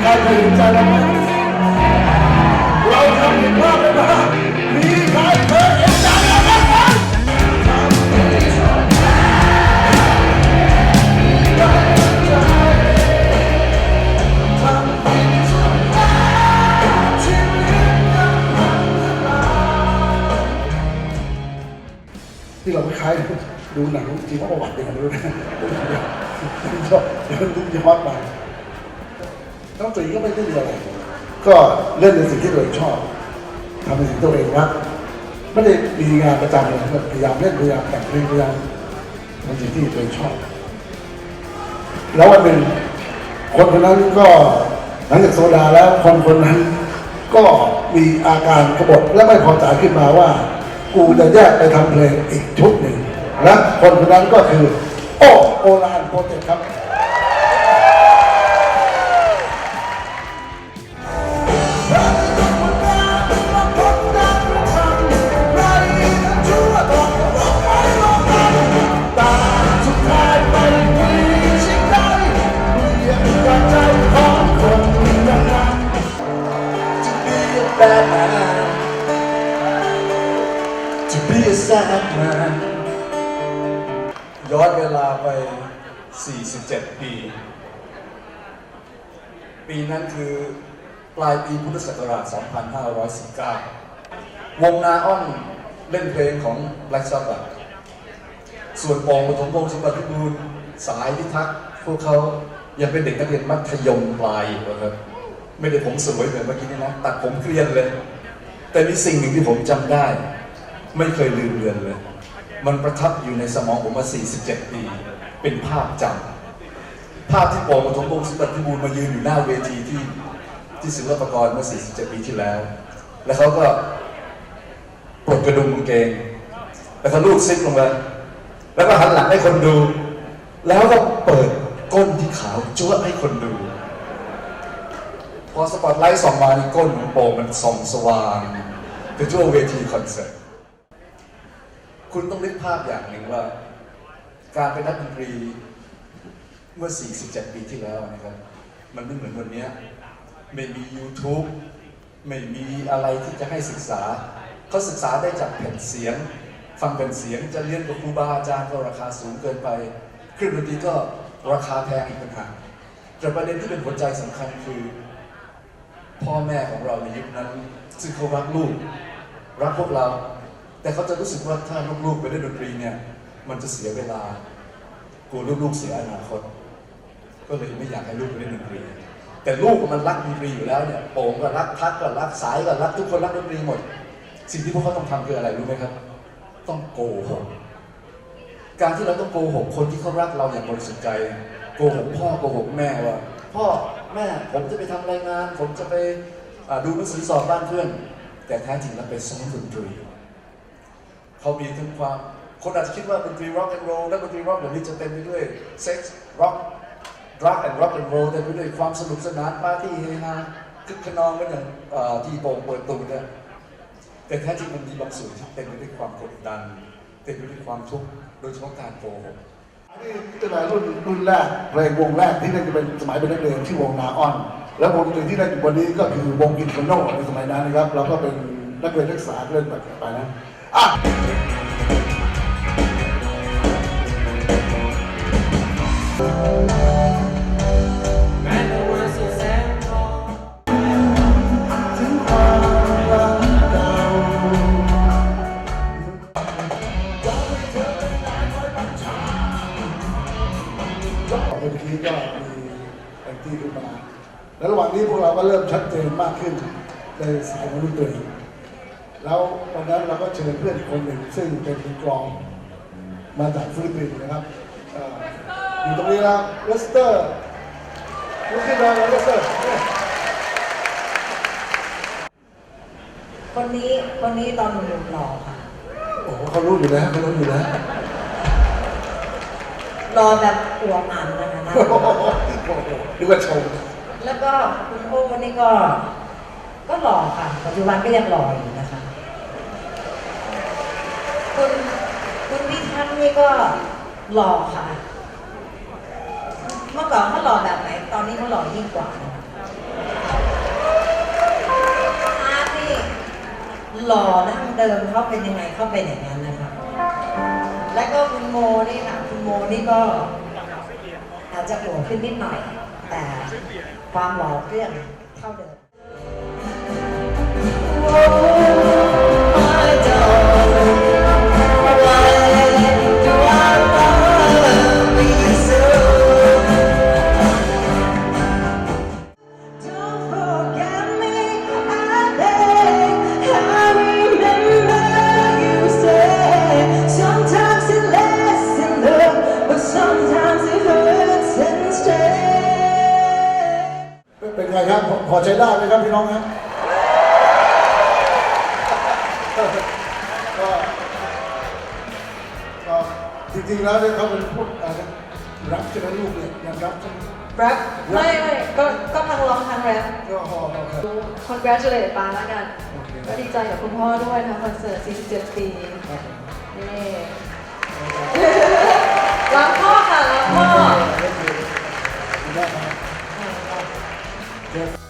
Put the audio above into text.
เคยเห็นใจเราไหมเราทำผิดพลาดไปมากมีใครเคยเห็นใจเราบ้างไหมที่เราไม่คล้ายดูหนังจริงว่าประวัติอย่างนี้นะชอบเดี๋ยวมันดูย้อนไป น้องตีก็ไม่ได้มีอะไรก็เล่นในสิ่งที่ตัวเองชอบทำในสิ่งที่ตัวเองรักไม่ได้มีงานประจำเลยพยายามเล่นพยายามแต่งเพลงพยายามทำสิ่งที่ตัวเองชอบ แล้ววันหนึ่งคนคนนั้นก็หลังจากโซดาแล้วคนคนนั้นก็มีอาการกบฏและไม่พอใจขึ้นมาว่า กูจะแยกไปทำเพลงอีกชุดหนึ่งและคนคนนั้นก็คือ โอโอลานโปรเจกต์ครับ to be a sad man ย้อนเวลาไป 47 ปี ปีนั้นคือปลายปีพุทธศักราช 2519 วงนาอ้อนเล่นเพลงของ Black Sabbath ส่วนปองปฐมพงศ์สมบัติพิบูลสายพิทักษ์พวกเขายังเป็นเด็กนักเรียนมัธยมปลายอยู่นะครับไม่ได้ผมสวยเหมือนเมื่อกี้นี่นะ ตัดผมเกลียนเลย แต่มีสิ่งหนึ่งที่ผมจำได้ ไม่เคยลืมเลือนเลย มันประทับอยู่ในสมองผมมา 47 ปี เป็นภาพจำภาพที่ปอปฐมพงศ์สมบัติบูลมายืนอยู่หน้าเวทีที่ที่ศิลปากรเมื่อ 47 ปีที่แล้ว แล้วเขาก็ปลดกระดุมกางเกง แล้วก็ลูกซิปลงมาแล้วก็หันหลังให้คนดู แล้วก็เปิดก้นที่ขาวจ้วให้คนดู พอสปอตไลท์ส่องมาในก้นของโปมันส่องสว่างไปทั่วเวทีคอนเสิร์ต คุณต้องนึกภาพอย่างหนึ่งว่า การเป็นนักดนตรีเมื่อ 47 ปีที่แล้วนะครับ มันไม่เหมือนวันนี้ ไม่มี YouTube ไม่มีอะไรที่จะให้ศึกษา เขาศึกษาได้จากแผ่นเสียง ฟังแผ่นเสียงจะเรียนกับครูบาอาจารย์ก็ราคาสูงเกินไป เครื่องดนตรีก็ราคาแพงอีกต่างหากแต่ประเด็นที่เป็นหัวใจสำคัญคือ พ่อแม่ของเราในยุคนั้น ซึ่งเขารักลูก รักพวกเรา แต่เขาจะรู้สึกว่าถ้าลูกๆไปเล่นดนตรีเนี่ย มันจะเสียเวลากลัวลูกๆเสียอนาคต ก็เลยไม่อยากให้ลูกไปเล่นดนตรี แต่ลูกมันรักดนตรีอยู่แล้วเนี่ยโป่งก็รักทักก็รักสายก็รักทุกคนรักดนตรีหมด สิ่งที่พวกเขาต้องทำคืออะไรรู้ไหมครับ ต้องโกหกการที่เราต้องโกหกคนที่เขารักเราอย่างบริสุทธิ์ใจโกหกพ่อโกหกแม่ว่าพ่อแม่ผมจะไปทำรายงาน ผมจะไปดูหนังสือสอบบ้านเพื่อน แต่แท้จริงแล้วไปซ้อมดนตรี เขามีทั้งความ คนอาจจะคิดว่าดนตรีร็อกแอนด์โรลและดนตรีร็อกเดี๋ยวนี้จะเต็มไปด้วยเซ็กซ์ร็อกดรักแอนด์ร็อกแอนด์โรลเต็มไปด้วยความสนุกสนานปาร์ตี้เฮฮาคึกขนองเหมือนอย่างที่โป่งเปิดตูนเนี่ยแต่แท้จริงมันมีบางส่วนที่เต็มไปด้วยความกดดัน เต็มไปด้วยความทุกข์โดยเฉพาะการโกหกอันนี้เป็นรุ่นรุ่นแรกเพลงวงแรกที่เล่นจะเป็นสมัยเป็นนักเรียนที่วงนาออน แล้ววงดนตรีที่เล่นอยู่วันนี้ก็คือวงอินฟโนในสมัยนั้นนะครับเราก็เป็นนักเรียนนักศึกษาเล่นแบบไปนะ อะถึงความรักเก่าก็เมื่อกี้ก็มีแอนตี้ขึ้นมา แล้วระหว่างนี้พวกเราก็เริ่มชัดเจนมากขึ้นในสายของดนตรี แล้ววันนั้นเราก็เชิญเพื่อนอีกคนหนึ่งซึ่งเป็นมือกลองมาจากฟิลิปปินส์นะครับเอ่ออยู่ตรงนี้แล้วเลสเตอร์ลุกขึ้นมาเลยเลสเตอร์คนนี้คนนี้ตอนหนุ่มๆหล่อค่ะโอ้โหเขารู้อยู่แล้วเขารู้อยู่แล้วหล่อแบบอวบอันนะคะนะโอ้โหนึกว่าชม แล้วก็คุณโอ้นี่ก็ ก็หล่อค่ะ ปัจจุบันก็ยังหล่ออยู่นะคะ คุณคุณพี่ท่านนี่ก็หล่อค่ะ เมื่อก่อนเขาหล่อแบบไหน ตอนนี้เขาหล่อยิ่งกว่าอาร์ตนี่หล่อดั้งเดิมเขาเป็นยังไงเขาเป็นอย่างนั้นนะคะ และก็คุณโมนี่นะคุณโมนี่ก็อาจจะโผล่ขึ้นนิดหน่อย แต่ความหล่อเรื่องเท่าเดิม ใช้ได้ไหมครับพี่น้องครับก็ก็จริงๆแล้วเนี่ยเขาเป็นพูดอะไรนะรักใช่ไหมลูกเนี่ยยังรักใช่ไหมแรปไม่ไม่ก็ก็ทั้งร้องทั้งแรปก็พอพอครับ congratulate ปาแล้วกัน โอเค ก็ดีใจกับคุณพ่อด้วยทำคอนเสิร์ต 47 ปี ครับนี่รักพ่อค่ะรักพ่อโอเคขอบคุณมากครับ